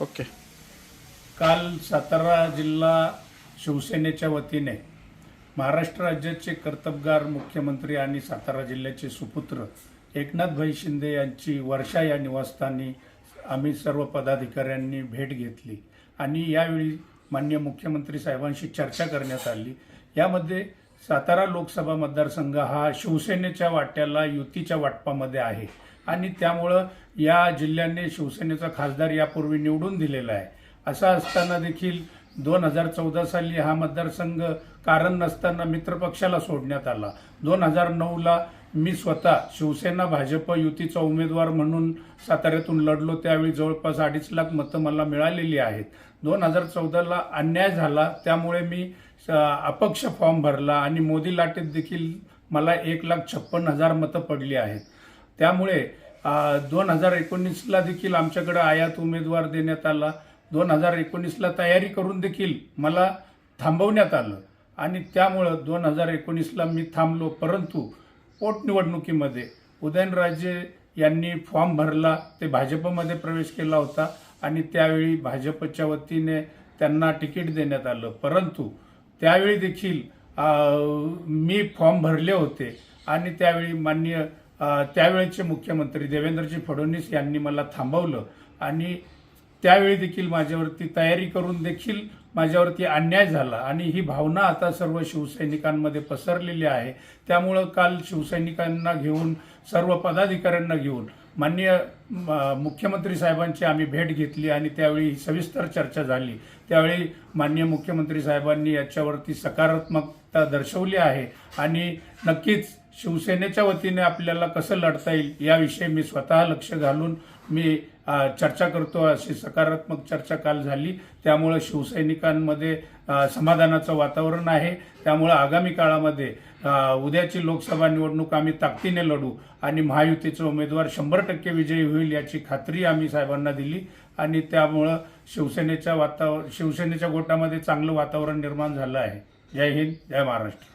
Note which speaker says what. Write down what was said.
Speaker 1: Okay.
Speaker 2: काल सातारा जिल्हा शिवसेनेच्या वतीने महाराष्ट्र राज्याचे कर्तबगार मुख्यमंत्री आणि सातारा जिल्ह्याचे सुपुत्र एकनाथभाई शिंदे यांची वर्षा या निवासस्थानी आम्ही सर्व पदाधिकाऱ्यांनी भेट घेतली आणि यावेळी मान्य मुख्यमंत्री साहेबांशी चर्चा करण्यात आली. यामध्ये सातारा लोकसभा मतदारसंघ हा शिवसेनेच्या वाट्याला युतीच्या वाटपामध्ये आहे. आणि त्यामुळं या जिल्ह्याने शिवसेनेचा खासदार यापूर्वी निवडून दिलेला आहे. असं असताना देखील दोन हजार चौदा साली हा मतदारसंघ कारण नसताना मित्रपक्षाला सोडण्यात आला. दोन हजार नऊला मी स्वतः शिवसेना भाजप युतीचा उमेदवार म्हणून साताऱ्यातून लढलो. त्यावेळी जवळपास अडीच लाख मतं मला मिळालेली आहेत. दोन हजार चौदाला अन्याय झाला. त्यामुळे मी अपक्ष फॉर्म भरला आणि मोदी लाटेत देखील मला एक लाख छप्पन हजार मतं पडली आहेत. त्यामुळे दोन हजार एकोणीसला देखील आमच्याकडं आयात उमेदवार देण्यात आला. दोन हजार एकोणीसला तयारी करून देखील मला थांबवण्यात आलं. आणि त्यामुळं दोन हजार एकोणीसला मी थांबलो. परंतु पोटनिवडणुकीमध्ये उदयनराजे यांनी फॉर्म भरला. ते भाजपमध्ये प्रवेश केला होता. आणि त्यावेळी भाजपच्या वतीने त्यांना तिकीट देण्यात आलं. परंतु त्यावेळी देखील मी फॉर्म भरले होते. आणि त्यावेळी माननीय त्यावेळेचे मुख्यमंत्री देवेंद्रजी फडणवीस यांनी मला थांबवलं. आणि त्यावेळी देखील माझ्यावरती तयारी करून देखील माझ्यावरती अन्याय झाला. आणि ही भावना आता सर्व शिवसैनिकांमध्ये पसरलेली आहे. त्यामुळं काल शिवसैनिकांना घेऊन सर्व पदाधिकाऱ्यांना घेऊन माननीय मुख्यमंत्री साहेबांची आम्ही भेट घेतली आणि त्यावेळी सविस्तर चर्चा झाली. त्यावेळी माननीय मुख्यमंत्री साहेबांनी याच्यावरती सकारात्मकता दर्शवली आहे. आणि नक्कीच शिवसेनेच्या वतीने आपल्याला कसं लढता येईल याविषयी मी स्वतः लक्ष घालून मी चर्चा करतो. अशी सकारात्मक चर्चा काल झाली. त्यामुळं शिवसैनिकांमध्ये समाधानाचं वातावरण आहे. त्यामुळं आगामी काळामध्ये उद्याची लोकसभा निवडणूक आम्ही ताकदीने लढू आणि महायुतीचा उमेदवार शंभर टक्के विजयी होईल याची खात्री आम्ही साहेबांना दिली आणि त्यामुळं शिवसेनेच्या वातावरण शिवसेनेच्या गोटामध्ये चांगलं वातावरण निर्माण झालं आहे. जय हिंद जय महाराष्ट्र.